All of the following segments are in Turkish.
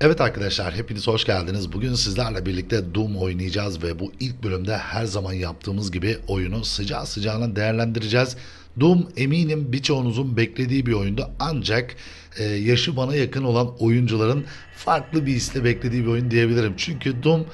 Evet arkadaşlar hepiniz hoş geldiniz. Bugün sizlerle birlikte Doom oynayacağız ve bu ilk bölümde her zaman yaptığımız gibi oyunu sıcağı sıcağına değerlendireceğiz. Doom eminim birçoğunuzun beklediği bir oyundu ancak e, yaşı bana yakın olan oyuncuların farklı bir hisle beklediği bir oyun diyebilirim. Çünkü Doom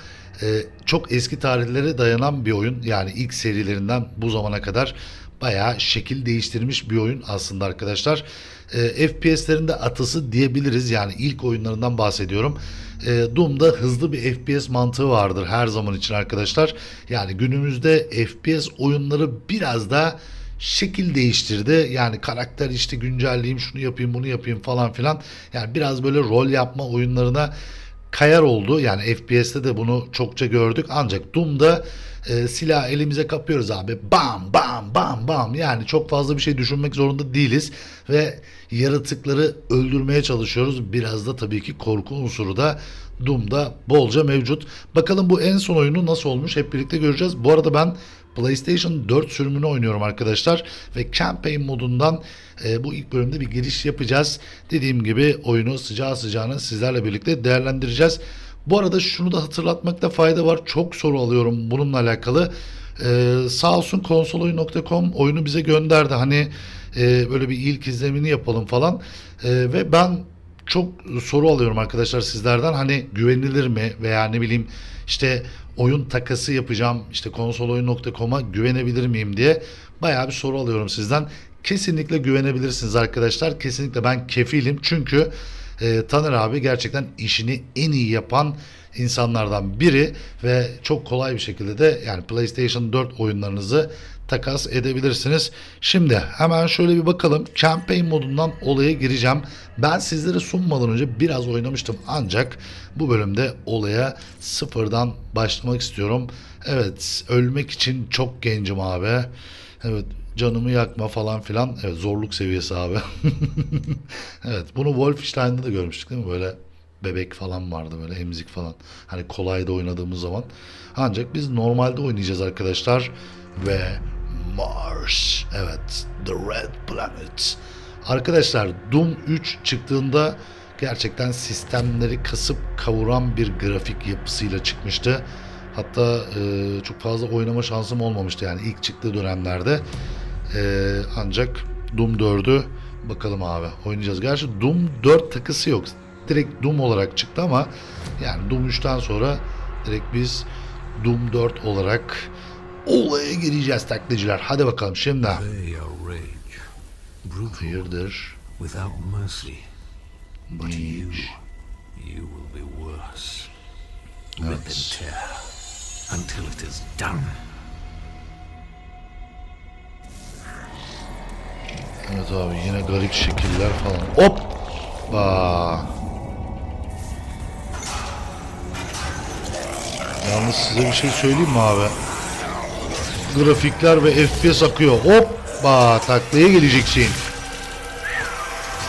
e, çok eski tarihlere dayanan bir oyun yani ilk serilerinden bu zamana kadar bayağı şekil değiştirmiş bir oyun aslında arkadaşlar. E, FPS'lerin de atası diyebiliriz. Yani ilk oyunlarından bahsediyorum. E, Doom'da hızlı bir FPS mantığı vardır her zaman için arkadaşlar. Yani günümüzde FPS oyunları biraz da şekil değiştirdi. Yani karakter işte güncelleyeyim, şunu yapayım, bunu yapayım falan filan. Yani biraz böyle rol yapma oyunlarına kayar oldu. Yani FPS'te de bunu çokça gördük. Ancak Doom'da e, silah elimize kapıyoruz abi. Bam bam bam bam. Yani çok fazla bir şey düşünmek zorunda değiliz. Ve yaratıkları öldürmeye çalışıyoruz. Biraz da tabii ki korku unsuru da Doom'da bolca mevcut. Bakalım bu en son oyunu nasıl olmuş hep birlikte göreceğiz. Bu arada ben PlayStation 4 sürümünü oynuyorum arkadaşlar ve campaign modundan e, bu ilk bölümde bir giriş yapacağız. Dediğim gibi oyunu sıcağı sıcağına sizlerle birlikte değerlendireceğiz. Bu arada şunu da hatırlatmakta fayda var. Çok soru alıyorum bununla alakalı. Ee, sağ olsun konsoloyun.com oyunu bize gönderdi. Hani e, böyle bir ilk izlemini yapalım falan. E, ve ben çok soru alıyorum arkadaşlar sizlerden. Hani güvenilir mi veya ne bileyim işte oyun takası yapacağım işte konsoloyun.com'a güvenebilir miyim diye bayağı bir soru alıyorum sizden. Kesinlikle güvenebilirsiniz arkadaşlar. Kesinlikle ben kefilim. Çünkü e, Taner abi gerçekten işini en iyi yapan insanlardan biri ve çok kolay bir şekilde de yani PlayStation 4 oyunlarınızı takas edebilirsiniz. Şimdi hemen şöyle bir bakalım. Campaign modundan olaya gireceğim. Ben sizlere sunmadan önce biraz oynamıştım ancak bu bölümde olaya sıfırdan başlamak istiyorum. Evet ölmek için çok gencim abi. Evet canımı yakma falan filan. Evet zorluk seviyesi abi. evet bunu Wolfenstein'da da görmüştük değil mi? Böyle bebek falan vardı böyle emzik falan. Hani kolayda oynadığımız zaman. Ancak biz normalde oynayacağız arkadaşlar. Ve Mars. Evet. The Red Planet. Arkadaşlar Doom 3 çıktığında gerçekten sistemleri kasıp kavuran bir grafik yapısıyla çıkmıştı. Hatta e, çok fazla oynama şansım olmamıştı yani ilk çıktığı dönemlerde. E, ancak Doom 4'ü bakalım abi oynayacağız. Gerçi Doom 4 takısı yok. Direkt Doom olarak çıktı ama yani Doom 3'ten sonra direkt biz Doom 4 olarak olaya gireceğiz taklitçiler. Hadi bakalım şimdi. Hayırdır? without mercy. But you, Neymiş? you will be worse. Rip and Evet. until it is done. Evet abi yine garip şekiller falan. Hop! Aa. Yalnız size bir şey söyleyeyim mi abi? Grafikler ve FPS akıyor. Hoppa! Taklaya geleceksin.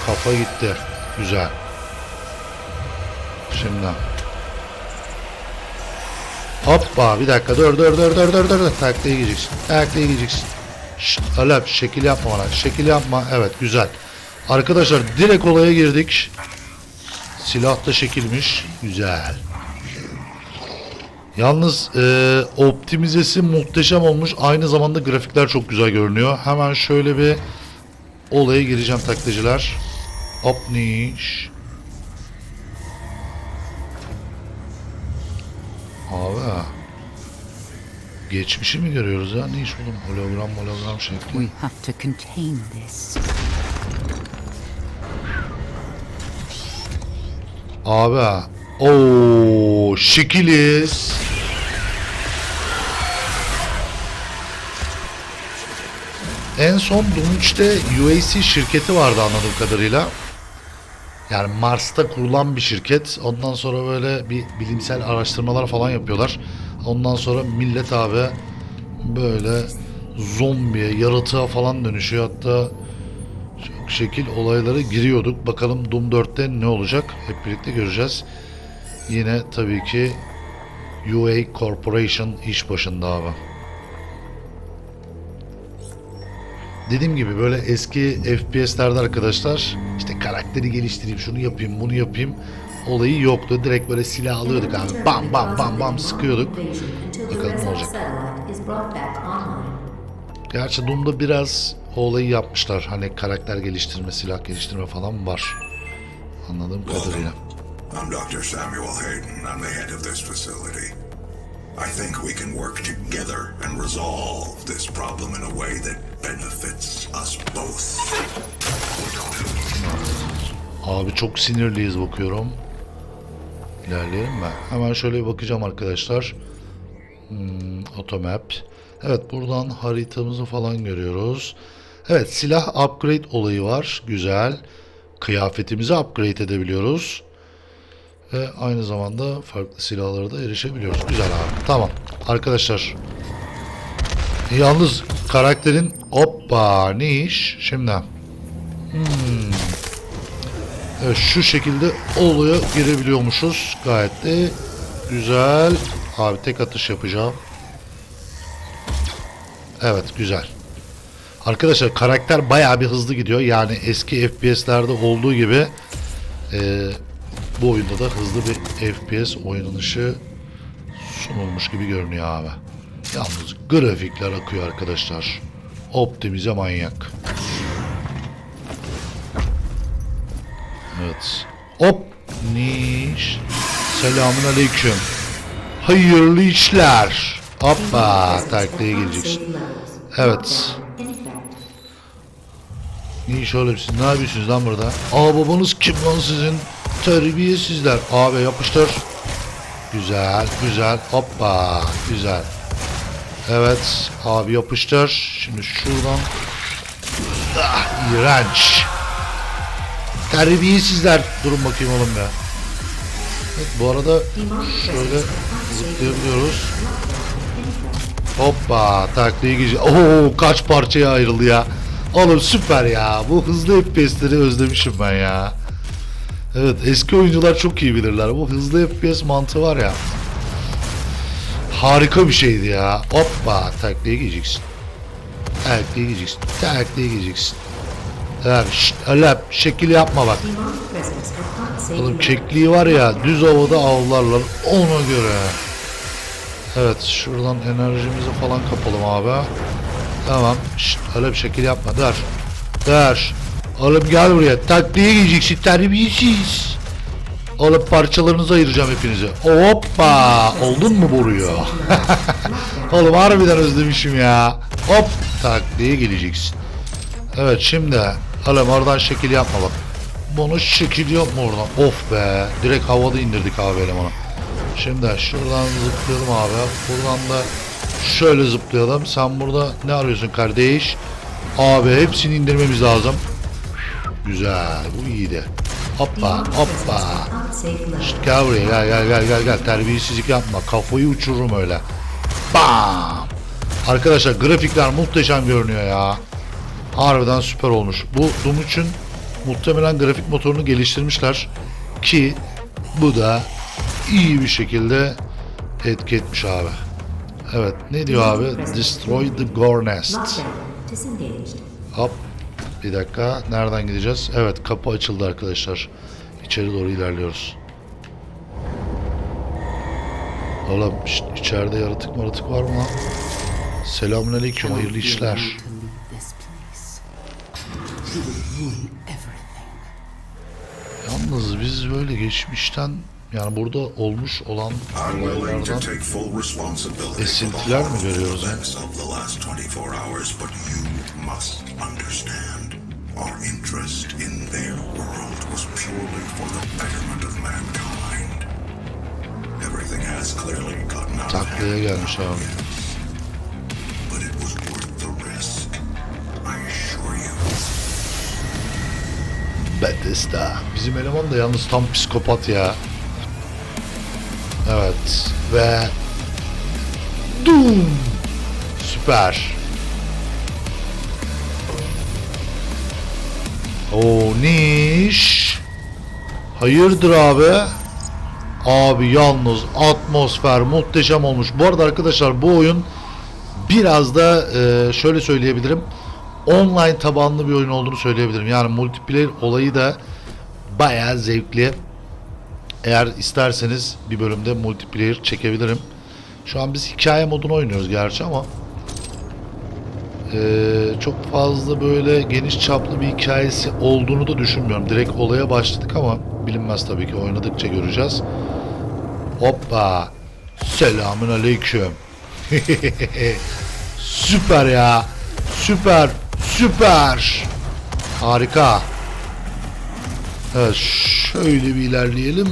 Kafa gitti. Güzel. Şimdi. Hoppa bir dakika dur dur dur dur dur dur. Taklaya geleceksin. Taklaya geleceksin. Şşt, Alep şekil yapma bana. Şekil yapma. Evet güzel. Arkadaşlar direkt olaya girdik. Silah da şekilmiş. Güzel. Yalnız e, optimizesi muhteşem olmuş. Aynı zamanda grafikler çok güzel görünüyor. Hemen şöyle bir olaya gireceğim taklitçiler. Hop niş. Abi. Geçmişi mi görüyoruz ya? Ne iş oğlum? Hologram hologram şekli. We have to contain this. Abi. Oo, şekiliz. En son Doom 3'te UAC şirketi vardı anladığım kadarıyla. Yani Mars'ta kurulan bir şirket. Ondan sonra böyle bir bilimsel araştırmalar falan yapıyorlar. Ondan sonra millet abi böyle zombiye, yaratığa falan dönüşüyor. Hatta çok şekil olaylara giriyorduk. Bakalım Doom 4'te ne olacak? Hep birlikte göreceğiz. Yine tabii ki UA Corporation iş başında abi. Dediğim gibi böyle eski FPS'lerde arkadaşlar işte karakteri geliştireyim, şunu yapayım, bunu yapayım. olayı yoktu. Direkt böyle silah alıyorduk abi. Bam bam bam bam sıkıyorduk. Bakalım ne olacak. Gerçi Doom'da biraz o olayı yapmışlar. Hani karakter geliştirme, silah geliştirme falan var. Anladığım kadarıyla. I'm Dr. Samuel Hayden. I'm the head of this facility. I think we can work together and resolve this problem in a way that benefits us both. Abi çok sinirliyiz bakıyorum. İlerleyelim mi? Hemen şöyle bir bakacağım arkadaşlar. Hmm, automap. Evet buradan haritamızı falan görüyoruz. Evet silah upgrade olayı var. Güzel. Kıyafetimizi upgrade edebiliyoruz. Ve aynı zamanda farklı silahlara da erişebiliyoruz. Güzel abi. Tamam. Arkadaşlar. Yalnız karakterin hoppa ne iş? Şimdi. Evet, şu şekilde olaya girebiliyormuşuz. Gayet de güzel. Abi tek atış yapacağım. Evet güzel. Arkadaşlar karakter bayağı bir hızlı gidiyor. Yani eski FPS'lerde olduğu gibi eee, bu oyunda da hızlı bir FPS oynanışı sunulmuş gibi görünüyor abi. Yalnız grafikler akıyor arkadaşlar. Optimize manyak. Evet. Hop. Niş. Selamun aleyküm. Hayırlı işler. Hoppa. Taklaya geleceksin. Evet. Niş oğlum siz ne yapıyorsunuz lan burada? Aa babanız kim lan sizin? Terbiyesizler. Abi yapıştır. Güzel güzel. Hoppa. Güzel. Evet. Abi yapıştır. Şimdi şuradan. Ah, iğrenç. Terbiyesizler. Durun bakayım oğlum ya. Evet, bu arada şöyle zıplayabiliyoruz. Hoppa taklayı gece. Oo kaç parçaya ayrıldı ya. Oğlum süper ya. Bu hızlı FPS'leri özlemişim ben ya. Evet eski oyuncular çok iyi bilirler. Bu hızlı FPS mantığı var ya. Harika bir şeydi ya. Hoppa taklaya giyeceksin. Taklaya giyeceksin. Taklaya giyeceksin. Evet, şşt, öyle şekil yapma bak. Oğlum kekliği var ya düz havada avlarlar ona göre. Evet şuradan enerjimizi falan kapalım abi. Tamam. Şşt, öyle bir şekil yapma. Dur. Dur. Oğlum gel buraya. Takliye giyeceksin terbiyesiz. Oğlum parçalarınızı ayıracağım hepinizi. Hoppa. Oldun mu boruyor? Oğlum harbiden özlemişim ya. Hop. Takliye geleceksin. Evet şimdi Oğlum oradan şekil yapma bak. Bunu şekil yapma oradan. Of be. Direkt havada indirdik abi elemanı. Şimdi şuradan zıplayalım abi. Buradan da şöyle zıplayalım. Sen burada ne arıyorsun kardeş? Abi hepsini indirmemiz lazım. Güzel. Bu iyiydi. Hoppa hoppa. Şşt, gel buraya gel gel gel gel gel. Terbiyesizlik yapma. Kafayı uçururum öyle. Bam. Arkadaşlar grafikler muhteşem görünüyor ya. Harbiden süper olmuş. Bu Doom için muhtemelen grafik motorunu geliştirmişler ki bu da iyi bir şekilde etki etmiş abi. Evet ne diyor abi? Destroy the Gore Nest. Hop bir dakika nereden gideceğiz? Evet kapı açıldı arkadaşlar. İçeri doğru ilerliyoruz. Oğlum şşt, içeride yaratık maratık var mı lan? Selamünaleyküm hayırlı işler. Yalnız biz böyle geçmişten yani burada olmuş olan olaylardan esintiler mi horrible görüyoruz? Ha? events of the last 24 hours, but you must understand. Our interest in their world was purely for the betterment of mankind. Everything has clearly gotten out of hand, gelmiş abi. but it was worth the risk. I assure you. Bethesda. Bizim eleman da yalnız tam psikopat ya. Evet ve Doom. Süper. O niş. Hayırdır abi? Abi yalnız atmosfer muhteşem olmuş. Bu arada arkadaşlar bu oyun biraz da e, şöyle söyleyebilirim. Online tabanlı bir oyun olduğunu söyleyebilirim. Yani multiplayer olayı da bayağı zevkli. Eğer isterseniz bir bölümde multiplayer çekebilirim. Şu an biz hikaye modunu oynuyoruz gerçi ama çok fazla böyle geniş çaplı bir hikayesi olduğunu da düşünmüyorum. Direkt olaya başladık ama bilinmez tabii ki oynadıkça göreceğiz. Hoppa. Selamün aleyküm. süper ya. Süper. Süper. Harika. Evet şöyle bir ilerleyelim.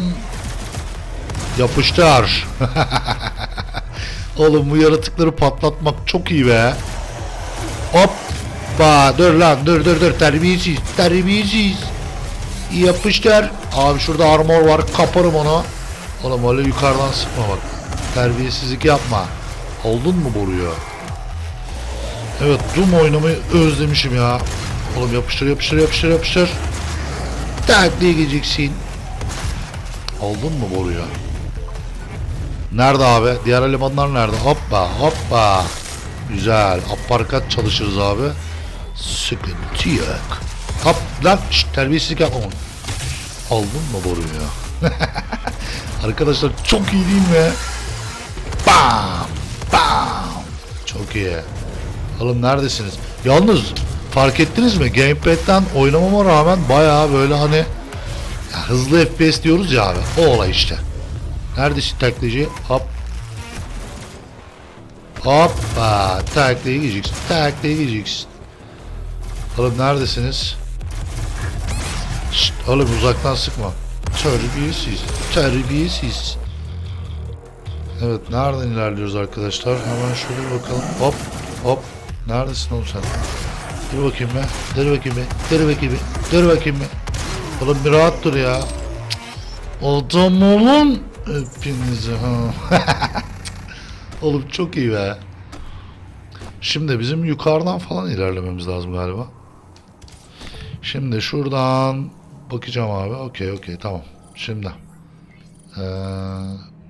Yapıştır. Oğlum bu yaratıkları patlatmak çok iyi be. Hoppa dur lan dur dur dur terbiyesiz terbiyesiz. Yapıştır. Abi şurada armor var kaparım onu. Oğlum öyle yukarıdan sıkma bak. Terbiyesizlik yapma. Oldun mu boruyu? Evet Doom oynamayı özlemişim ya. Oğlum yapıştır yapıştır yapıştır yapıştır. Tak diye gideceksin. Oldun mu boruyu? Nerede abi? Diğer elemanlar nerede? Hoppa hoppa. Güzel. Aparkat çalışırız abi. Sıkıntı yok. Hop lan şşt, terbiyesizlik yapma onu. Aldın mı boruyu? Arkadaşlar çok iyi değil mi? Bam! Bam! Çok iyi. Oğlum neredesiniz? Yalnız fark ettiniz mi? Gamepad'den oynamama rağmen bayağı böyle hani ya hızlı FPS diyoruz ya abi. O olay işte. Neredesin taklacı? Hop. Hoppa. Taklaya gideceksin. Taklaya gideceksin. Oğlum neredesiniz? Şşt, oğlum uzaktan sıkma. Terbiyesiz. Terbiyesiz. Evet nereden ilerliyoruz arkadaşlar? Hemen şöyle bakalım. Hop hop. Neredesin oğlum sen? Dur bakayım be. Dur bakayım be. Dur bakayım be. Dur bakayım be. Oğlum bir rahat dur ya. Adam olun. Hepinizi. Oğlum çok iyi be. Şimdi bizim yukarıdan falan ilerlememiz lazım galiba. Şimdi şuradan bakacağım abi. Okey okey tamam. Şimdi. Ee,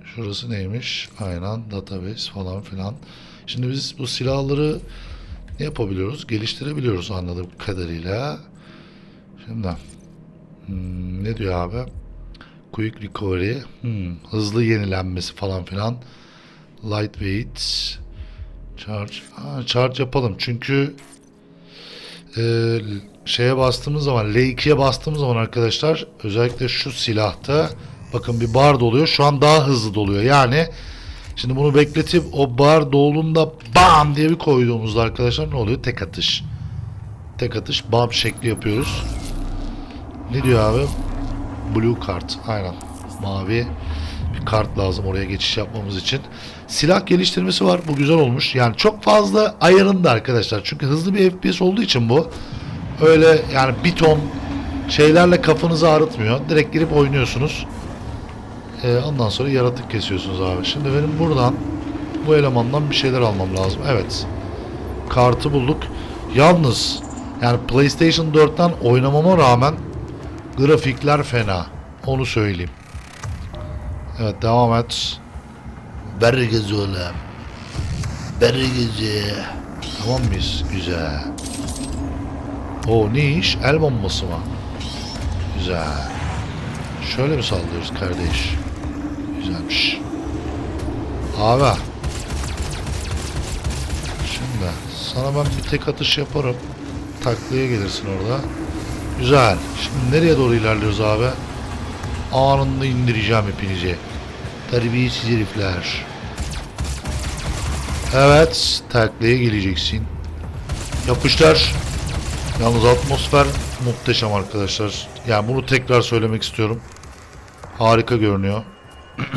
şurası neymiş? Aynen database falan filan. Şimdi biz bu silahları ne yapabiliyoruz? Geliştirebiliyoruz anladığım kadarıyla. Şimdi hmm, ne diyor abi? Quick recovery, hmm, hızlı yenilenmesi falan filan. Lightweight, charge, ha, charge yapalım çünkü e, şeye bastığımız zaman L2'ye bastığımız zaman arkadaşlar özellikle şu silahta bakın bir bar doluyor. Şu an daha hızlı doluyor. Yani şimdi bunu bekletip o bar dolduğunda bam diye bir koyduğumuzda arkadaşlar ne oluyor? Tek atış. Tek atış bam şekli yapıyoruz. Ne diyor abi? Blue kart. Aynen. Mavi kart lazım oraya geçiş yapmamız için. Silah geliştirmesi var. Bu güzel olmuş. Yani çok fazla ayarında arkadaşlar. Çünkü hızlı bir FPS olduğu için bu. Öyle yani bir ton şeylerle kafanızı ağrıtmıyor. Direkt girip oynuyorsunuz. Ee, ondan sonra yaratık kesiyorsunuz abi. Şimdi benim buradan bu elemandan bir şeyler almam lazım. Evet. Kartı bulduk. Yalnız yani PlayStation 4'ten oynamama rağmen grafikler fena. Onu söyleyeyim. Evet devam et. Ver gezi oğlum. Ver gezi. Tamam mıyız? Güzel. O ne iş? El bombası mı? Güzel. Şöyle mi sallıyoruz kardeş? Güzelmiş. Abi. Şimdi sana ben bir tek atış yaparım. Taklaya gelirsin orada. Güzel. Şimdi nereye doğru ilerliyoruz abi? Anında indireceğim hepinizi. Terbiyesiz herifler. Evet. Taklaya geleceksin. Yapışlar. Yalnız atmosfer muhteşem arkadaşlar. Yani bunu tekrar söylemek istiyorum. Harika görünüyor.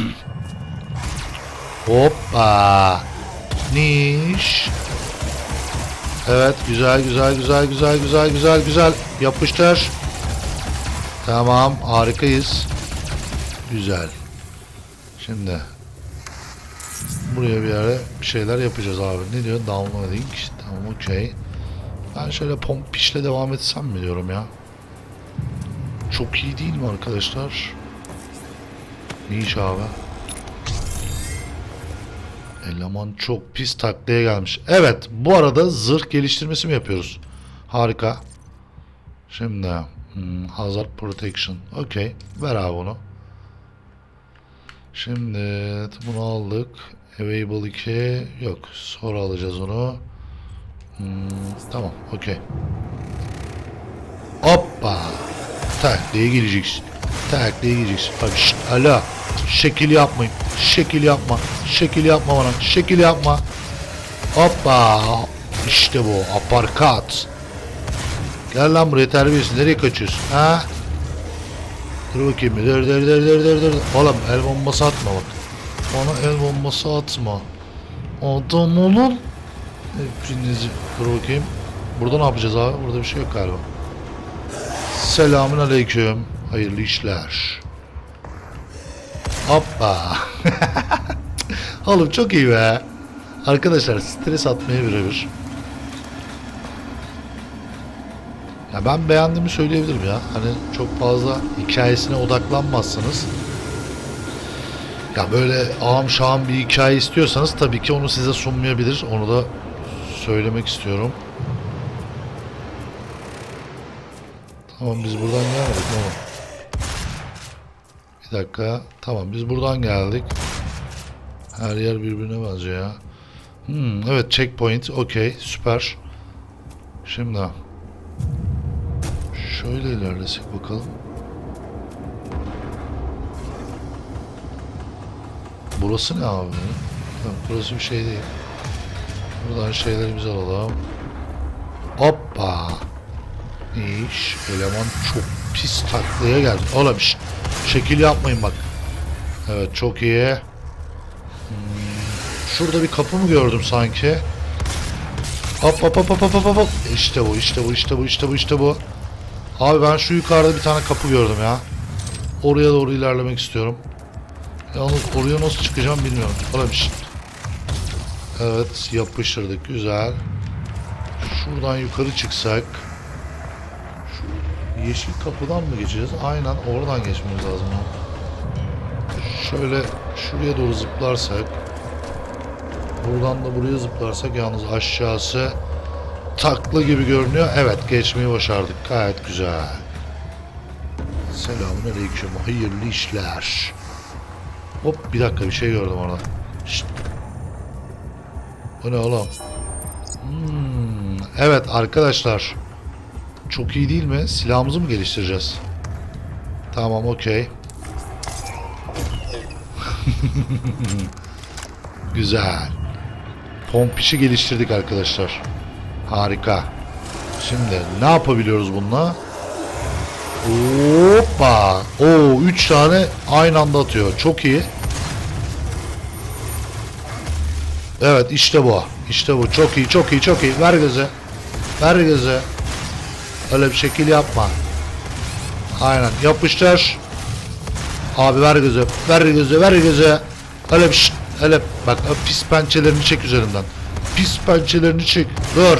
Hoppa. Niş. Evet güzel güzel güzel güzel güzel güzel güzel. Yapıştır. Tamam harikayız. Güzel. Şimdi buraya bir yere bir şeyler yapacağız abi. Ne diyor? Downloading. Tamam okey. Ben şöyle pompişle devam etsem mi diyorum ya. Çok iyi değil mi arkadaşlar? Ne iş abi? Eleman çok pis taklaya gelmiş. Evet bu arada zırh geliştirmesi mi yapıyoruz? Harika. Şimdi hmm, Hazard Protection. Okey. Ver abi onu. Şimdi bunu aldık. Available 2 yok. Sonra alacağız onu. Hmm, tamam. Okey. Hoppa. Takliye gireceksin. Takliye gireceksin. Bak şşt, alo. Şekil yapmayın. Şekil yapma. Şekil yapma bana. Şekil yapma. Hoppa. İşte bu. Aparkat. Gel lan buraya terbiyesiz. Nereye kaçıyorsun? Ha? Dur bakayım. bir. Dur dur dur dur dur dur. Oğlum el bombası atma bak. Bana el bombası atma. Adam olun. Hepinizi dur bakayım. Burada ne yapacağız abi? Burada bir şey yok galiba. Selamün aleyküm. Hayırlı işler. Hoppa. Oğlum çok iyi be. Arkadaşlar stres atmaya birebir. Ya ben beğendiğimi söyleyebilirim ya. Hani çok fazla hikayesine odaklanmazsınız. Ya böyle ağam şahım bir hikaye istiyorsanız tabii ki onu size sunmayabilir. Onu da söylemek istiyorum. Tamam biz buradan gelmedik oğlum? Bir dakika. Tamam biz buradan geldik. Her yer birbirine benziyor ya. Hmm, evet checkpoint. Okey. Süper. Şimdi. Şöyle ilerlesek bakalım. Burası ne abi? Yok, burası bir şey değil. Buradan şeylerimizi alalım. Hoppa. İş. Eleman çok pis taklaya geldi. Oğlum şekil yapmayın bak. Evet çok iyi. Hmm, şurada bir kapı mı gördüm sanki? Hop hop hop hop hop hop. İşte bu işte bu işte bu işte bu işte bu. Abi ben şu yukarıda bir tane kapı gördüm ya. Oraya doğru ilerlemek istiyorum. Yalnız oraya nasıl çıkacağım bilmiyorum. Oğlum şşt. Evet yapıştırdık güzel. Şuradan yukarı çıksak. Şu yeşil kapıdan mı geçeceğiz? Aynen oradan geçmemiz lazım. Şöyle şuraya doğru zıplarsak. Buradan da buraya zıplarsak yalnız aşağısı takla gibi görünüyor. Evet geçmeyi başardık. Gayet güzel. Selamun aleyküm. Hayırlı işler. Hop bir dakika bir şey gördüm orada. Şşt. Bu ne oğlum? Hmm, evet arkadaşlar. Çok iyi değil mi? Silahımızı mı geliştireceğiz? Tamam okey. Güzel. Pompişi geliştirdik arkadaşlar. Harika. Şimdi ne yapabiliyoruz bununla? Hoppa. Oo 3 tane aynı anda atıyor. Çok iyi. Evet işte bu. İşte bu. Çok iyi, çok iyi, çok iyi. Ver gözü. Ver gözü. Öyle bir şekil yapma. Aynen. Yapıştır. Abi ver gözü. Ver gözü. Ver gözü. Öyle bir şşt, Öyle bak pis pençelerini çek üzerinden. Pis pençelerini çek. Dur.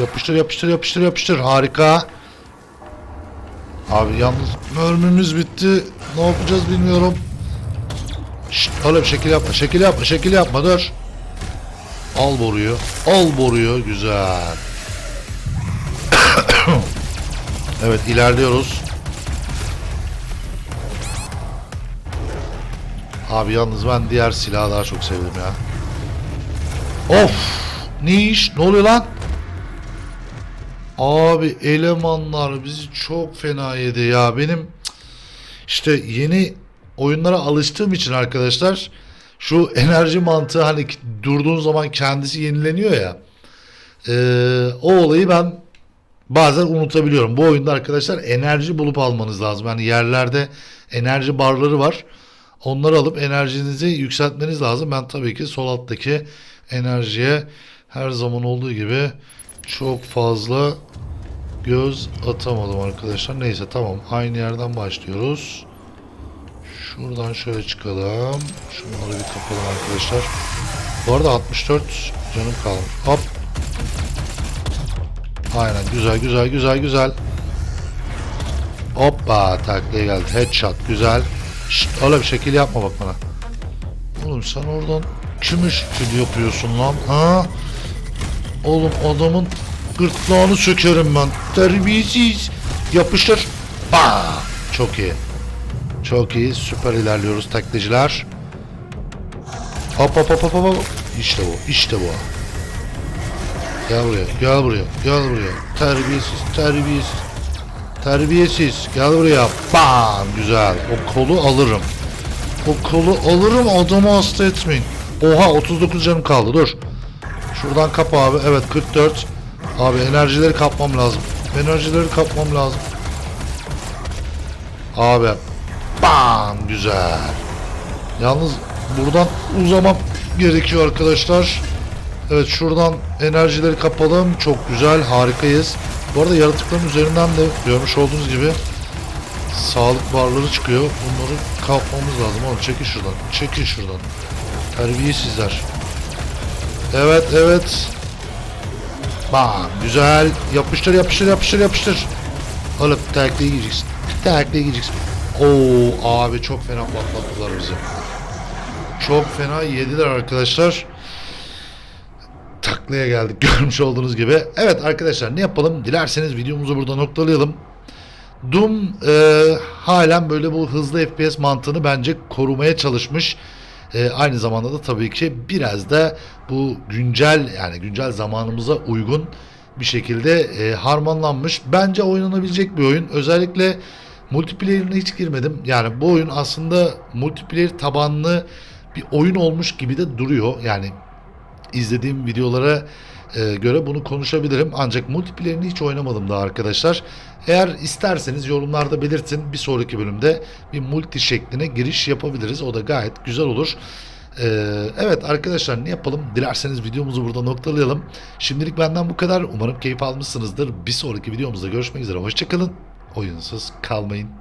Yapıştır yapıştır yapıştır yapıştır. Harika. Abi yalnız mermimiz bitti. Ne yapacağız bilmiyorum. Şşt, bir şekil yapma. Şekil yapma. Şekil yapma. Dur. Al boruyu. Al boruyu. Güzel. evet ilerliyoruz. Abi yalnız ben diğer silahı daha çok sevdim ya. Of! Ne iş? Ne oluyor lan? Abi elemanlar bizi çok fena yedi ya. Benim işte yeni oyunlara alıştığım için arkadaşlar şu enerji mantığı hani durduğun zaman kendisi yenileniyor ya. Ee, o olayı ben bazen unutabiliyorum. Bu oyunda arkadaşlar enerji bulup almanız lazım. Yani yerlerde enerji barları var. Onları alıp enerjinizi yükseltmeniz lazım. Ben tabii ki sol alttaki enerjiye her zaman olduğu gibi çok fazla göz atamadım arkadaşlar. Neyse tamam. Aynı yerden başlıyoruz. Şuradan şöyle çıkalım. Şunları bir kapalım arkadaşlar. Bu arada 64 canım kaldı. Hop. Aynen güzel güzel güzel güzel. Hoppa taklaya geldi. Headshot güzel. Şşt öyle bir şekil yapma bak bana. Oğlum sen oradan kime şekil yapıyorsun lan? Ha? Oğlum adamın gırtlağını sökerim ben. Terbiyesiz. Yapıştır. Aa, çok iyi. Çok iyi. Süper ilerliyoruz taklitciler. Hop hop hop hop hop. İşte bu. işte bu. Gel buraya. Gel buraya. Gel buraya. Terbiyesiz. Terbiyesiz. Terbiyesiz. Gel buraya. Bam. Güzel. O kolu alırım. O kolu alırım adamı hasta etmeyin. Oha 39 canım kaldı dur. Şuradan kap abi. Evet 44. Abi enerjileri kapmam lazım. Enerjileri kapmam lazım. Abi. Bam güzel. Yalnız buradan uzamam gerekiyor arkadaşlar. Evet şuradan enerjileri kapalım. Çok güzel harikayız. Bu arada yaratıkların üzerinden de görmüş olduğunuz gibi sağlık barları çıkıyor. Bunları kapmamız lazım oğlum. Çekin şuradan. Çekin şuradan. Terbiyesizler. Evet evet. Bam güzel. Yapıştır yapıştır yapıştır yapıştır. Oğlum takliye gideceksin. Takliye gideceksin. Oo abi çok fena patlattılar bizi. Çok fena yediler arkadaşlar. Taklaya geldik görmüş olduğunuz gibi. Evet arkadaşlar ne yapalım? Dilerseniz videomuzu burada noktalayalım. Doom e, halen böyle bu hızlı FPS mantığını bence korumaya çalışmış. E, aynı zamanda da tabii ki biraz da bu güncel yani güncel zamanımıza uygun bir şekilde e, harmanlanmış. Bence oynanabilecek bir oyun. Özellikle multiplayer'ine hiç girmedim. Yani bu oyun aslında multiplayer tabanlı bir oyun olmuş gibi de duruyor. Yani izlediğim videolara e, göre bunu konuşabilirim. Ancak multiplayer'ini hiç oynamadım daha arkadaşlar. Eğer isterseniz yorumlarda belirtin. Bir sonraki bölümde bir multi şekline giriş yapabiliriz. O da gayet güzel olur. E, evet arkadaşlar ne yapalım? Dilerseniz videomuzu burada noktalayalım. Şimdilik benden bu kadar. Umarım keyif almışsınızdır. Bir sonraki videomuzda görüşmek üzere. Hoşçakalın. Oyunsuz kalmayın.